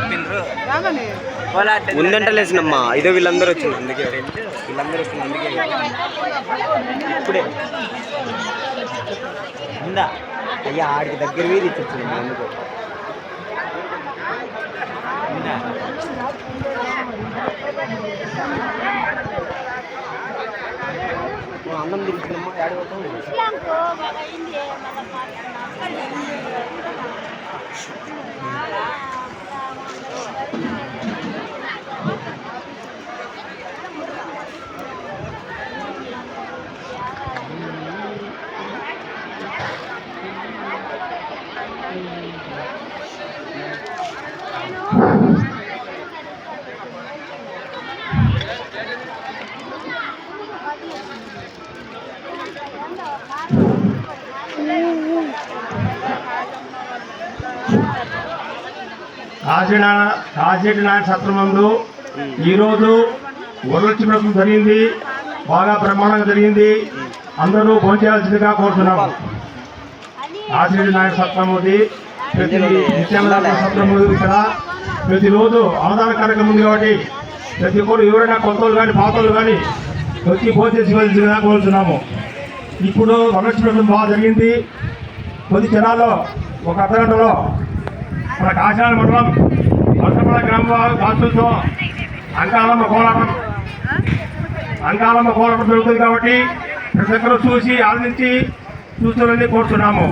చెప్పిండ్రు ముందంట లేచినమ్మా. ఇదో వీళ్ళందరూ వచ్చింది అందుకే. వీళ్ళందరూ వచ్చింది అందుకే. ఇప్పుడే. ఉందా అయ్యా ఆడికి దగ్గర వీధి ఇచ్చింది అందుకు అన్నం తిరుగుతుందమ్మా ఆడి పోతావు కాశీన నాయక సత్రమందు ఈరోజు వరలక్ష్మి జరిగింది. బాగా బ్రహ్మాండంగా జరిగింది. అందరూ భోజనాల్సిందిగా కోరుతున్నాము. కాశీటి నాయక సత్రముది ప్రతి నిత్యానంద సత్రము ఇక్కడ. ప్రతిరోజు అవతార కార్యక్రమం ఉంది కాబట్టి ప్రతి ఒక్కరు ఎవరైనా కొత్త వాళ్ళు కానీ పాత వాళ్ళు కానీ వచ్చి భోంచేసుకోవాల్సిందిగా కోరుతున్నాము. ఇప్పుడు వనక్షణం బాగా జరిగింది. కొద్ది జనాల్లో ఒక అర్ధగంటలో మన కాశాల మండలం వర్షపడ గ్రామ వాసులతో అంకాలమ్మ కోలాటం. అంకాలమ్మ కోలాటం జరుగుతుంది కాబట్టి ప్రతి ఒక్కరూ చూసి ఆనందించి చూస్తారని కోరుతున్నాము.